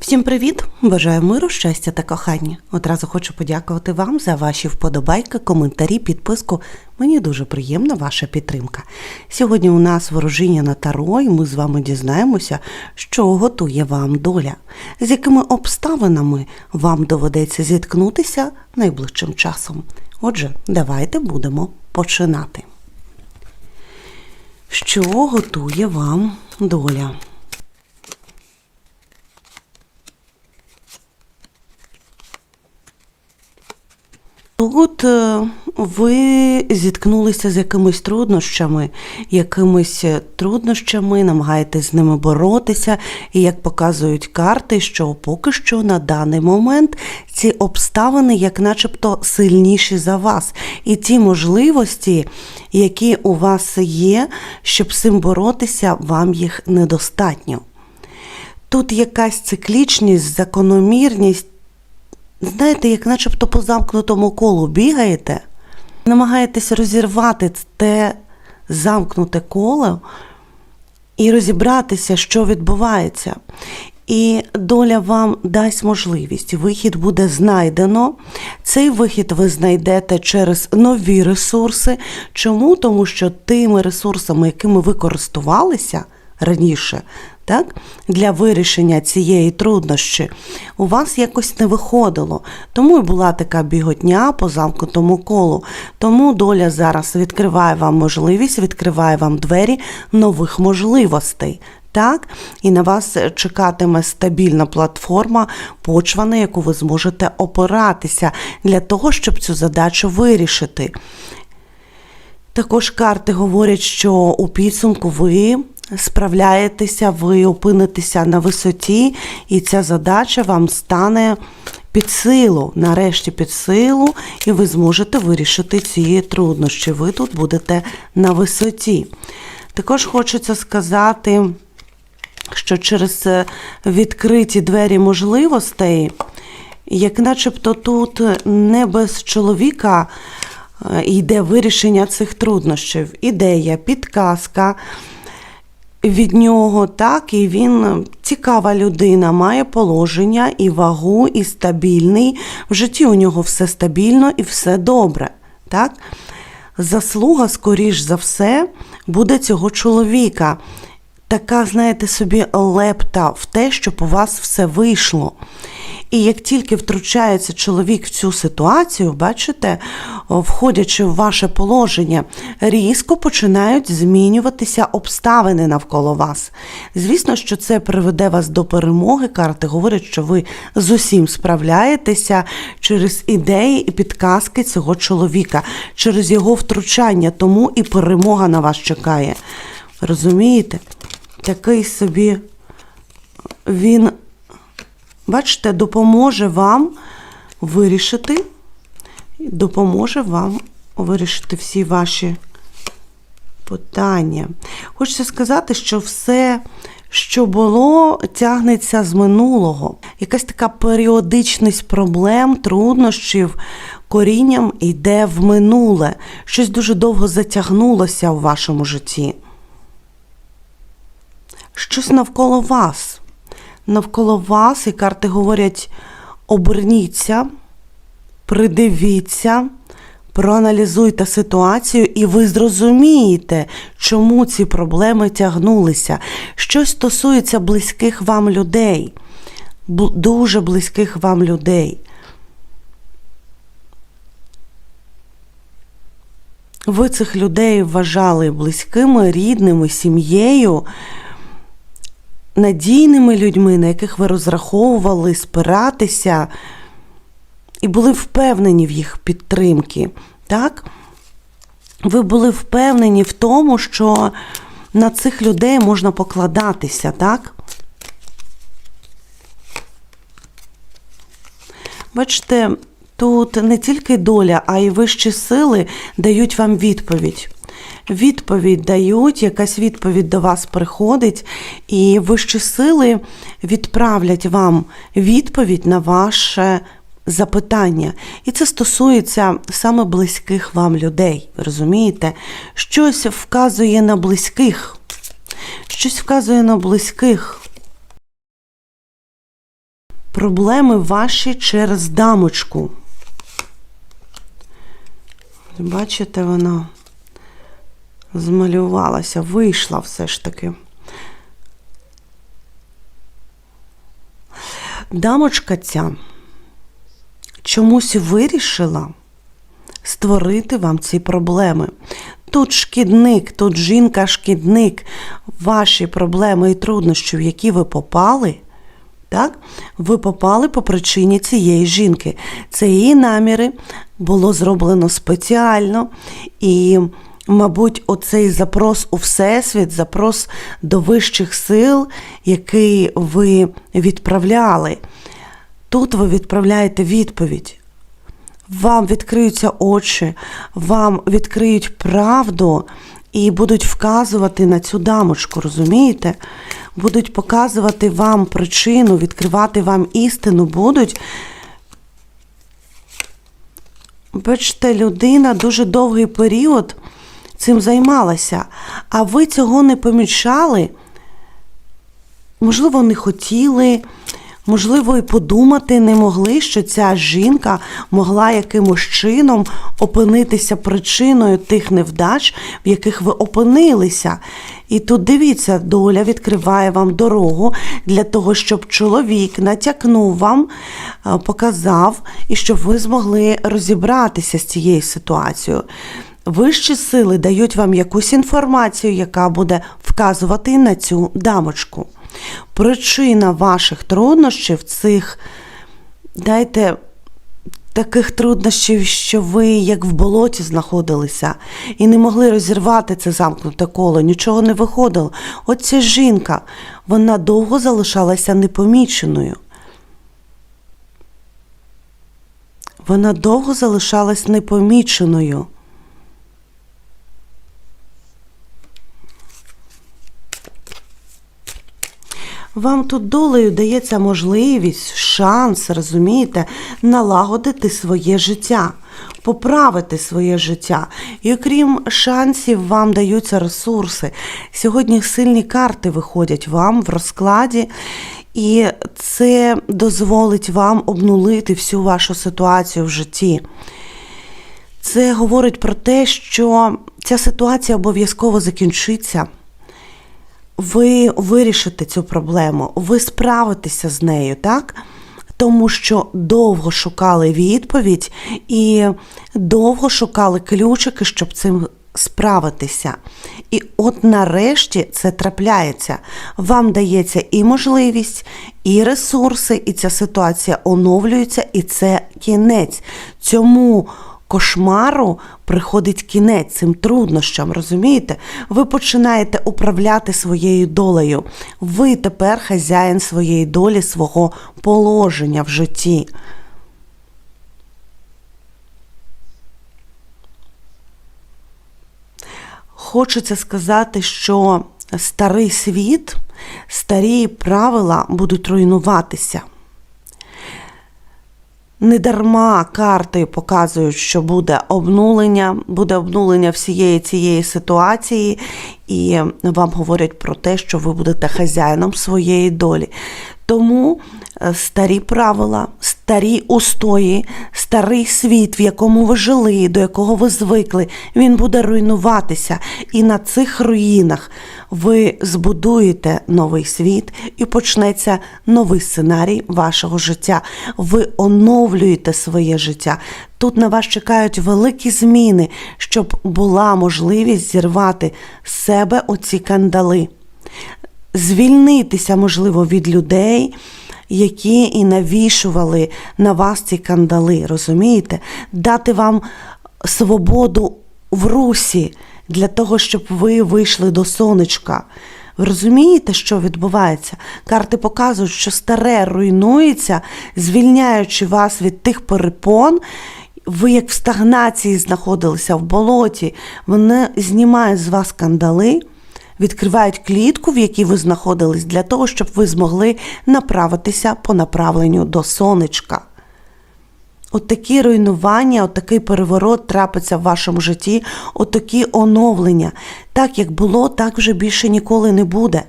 Всім привіт! Бажаю миру, щастя та кохання. Одразу хочу подякувати вам за ваші вподобайки, коментарі, підписку. Мені дуже приємна ваша підтримка. Сьогодні у нас ворожіння на таро, і ми з вами дізнаємося, що готує вам доля, з якими обставинами вам доведеться зіткнутися найближчим часом. Отже, давайте будемо починати. Що готує вам доля? Тут е, ви зіткнулися з якимись труднощами, якимись труднощами, намагаєтесь з ними боротися, і як показують карти, що поки що на даний момент ці обставини, як начебто, сильніші за вас. І ті можливості, які у вас є, щоб з цим боротися, вам їх недостатньо. Тут якась циклічність, закономірність. Знаєте, як начебто по замкнутому колу бігаєте, намагаєтесь розірвати те замкнуте коло і розібратися, що відбувається. І доля вам дасть можливість. Вихід буде знайдено. Цей вихід ви знайдете через нові ресурси. Чому? Тому що тими ресурсами, якими ви користувалися раніше, так, для вирішення цієї труднощі, у вас якось не виходило. Тому і була така біготня по замкнутому колу. Тому доля зараз відкриває вам можливість, відкриває вам двері нових можливостей. Так, і на вас чекатиме стабільна платформа, почва, на яку ви зможете опиратися для того, щоб цю задачу вирішити. Також карти говорять, що у підсумку ви справляєтеся, ви опинитеся на висоті, і ця задача вам стане під силу, нарешті під силу, і ви зможете вирішити ці труднощі. Ви тут будете на висоті. Також хочеться сказати, що через відкриті двері можливостей, як начебто тут не без чоловіка йде вирішення цих труднощів, ідея, підказка від нього, так, і він цікава людина, має положення і вагу, і стабільний. В житті у нього все стабільно і все добре. так. Заслуга, скоріш за все, буде цього чоловіка. Така, знаєте, собі лепта в те, щоб у вас все вийшло. І як тільки втручається чоловік в цю ситуацію, бачите, входячи в ваше положення, різко починають змінюватися обставини навколо вас. Звісно, що це приведе вас до перемоги. Карти говорять, що ви з усім справляєтеся через ідеї і підказки цього чоловіка, через його втручання, тому і перемога на вас чекає. Розумієте? Такий собі він бачите, допоможе вам вирішити, допоможе вам вирішити всі ваші питання. Хочеться сказати, що все, що було, тягнеться з минулого. Якась така періодичність проблем, труднощів, корінням йде в минуле. Щось дуже довго затягнулося у вашому житті. Щось навколо вас навколо вас, і карти говорять: оберніться, придивіться, проаналізуйте ситуацію, і ви зрозумієте, чому ці проблеми тягнулися. Щось стосується близьких вам людей, дуже близьких вам людей. Ви цих людей вважали близькими, рідними, сім'єю надійними людьми, на яких ви розраховували спиратися, і були впевнені в їх підтримки. Так? Ви були впевнені в тому, що на цих людей можна покладатися, так? Бачите, тут не тільки доля, а й вищі сили дають вам відповідь відповідь дають, якась відповідь до вас приходить, і вищі сили відправлять вам відповідь на ваше запитання. І це стосується саме близьких вам людей. Розумієте? Щось вказує на близьких. Щось вказує на близьких. Проблеми ваші через дамочку. Бачите, вона змалювалася, вийшла все ж таки. Дамочка ця чомусь вирішила створити вам ці проблеми. Тут шкідник, тут жінка-шкідник, ваші проблеми і труднощі, в які ви попали, так? ви попали по причині цієї жінки. Це її наміри було зроблено спеціально. І, мабуть, оцей запрос у Всесвіт, запрос до вищих сил, який ви відправляли. Тут ви відправляєте відповідь. Вам відкриються очі, вам відкриють правду і будуть вказувати на цю дамочку, розумієте? Будуть показувати вам причину, відкривати вам істину будуть. Бачите, людина дуже довгий період цим займалася, а ви цього не помічали, можливо, не хотіли. Можливо, і подумати не могли, що ця жінка могла якимось чином опинитися причиною тих невдач, в яких ви опинилися. І тут дивіться, доля відкриває вам дорогу для того, щоб чоловік натякнув вам, е, показав, і щоб ви змогли розібратися з цією ситуацією. Вищі сили дають вам якусь інформацію, яка буде вказувати на цю дамочку. Причина ваших труднощів цих, дайте, таких труднощів, що ви як в болоті знаходилися і не могли розірвати це замкнуте коло, нічого не виходило. От ця жінка, вона довго залишалася непоміченою. Вона довго залишалась непоміченою. Вам тут долею дається можливість, шанс, розумієте, налагодити своє життя, поправити своє життя. І окрім шансів, вам даються ресурси. Сьогодні сильні карти виходять вам в розкладі. І це дозволить вам обнулити всю вашу ситуацію в житті. Це говорить про те, що ця ситуація обов'язково закінчиться. Ви вирішите цю проблему, ви справитеся з нею, так? Тому що довго шукали відповідь і довго шукали ключики, щоб цим справитися. І от нарешті це трапляється. Вам дається і можливість, і ресурси, і ця ситуація оновлюється, і це кінець. Цьому кошмару приходить кінець цим труднощам, розумієте? Ви починаєте управляти своєю долею. Ви тепер хазяїн своєї долі, свого положення в житті. Хочеться сказати, що старий світ, старі правила будуть руйнуватися. Недарма карти показують, що буде обнулення, буде обнулення всієї цієї ситуації, і вам говорять про те, що ви будете хазяїном своєї долі. Тому старі правила, старі устої, старий світ, в якому ви жили, до якого ви звикли, він буде руйнуватися. І на цих руїнах ви збудуєте новий світ і почнеться новий сценарій вашого життя. Ви оновлюєте своє життя. Тут на вас чекають великі зміни, щоб була можливість зірвати з себе оці кандали звільнитися, можливо, від людей, які і навішували на вас ці кандали, розумієте? Дати вам свободу в русі для того, щоб ви вийшли до сонечка. Ви розумієте, що відбувається? Карти показують, що старе руйнується, звільняючи вас від тих перепон. Ви як в стагнації знаходилися в болоті, вони знімають з вас кандали відкривають клітку, в якій ви знаходились, для того, щоб ви змогли направитися по направленню до сонечка. От такі руйнування, от такий переворот трапиться в вашому житті, от такі оновлення. Так як було, так вже більше ніколи не буде.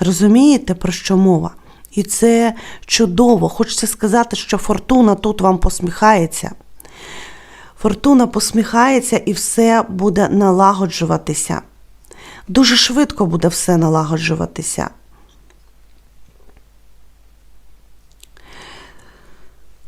Розумієте, про що мова? І це чудово. Хочеться сказати, що фортуна тут вам посміхається. Фортуна посміхається і все буде налагоджуватися. Дуже швидко буде все налагоджуватися.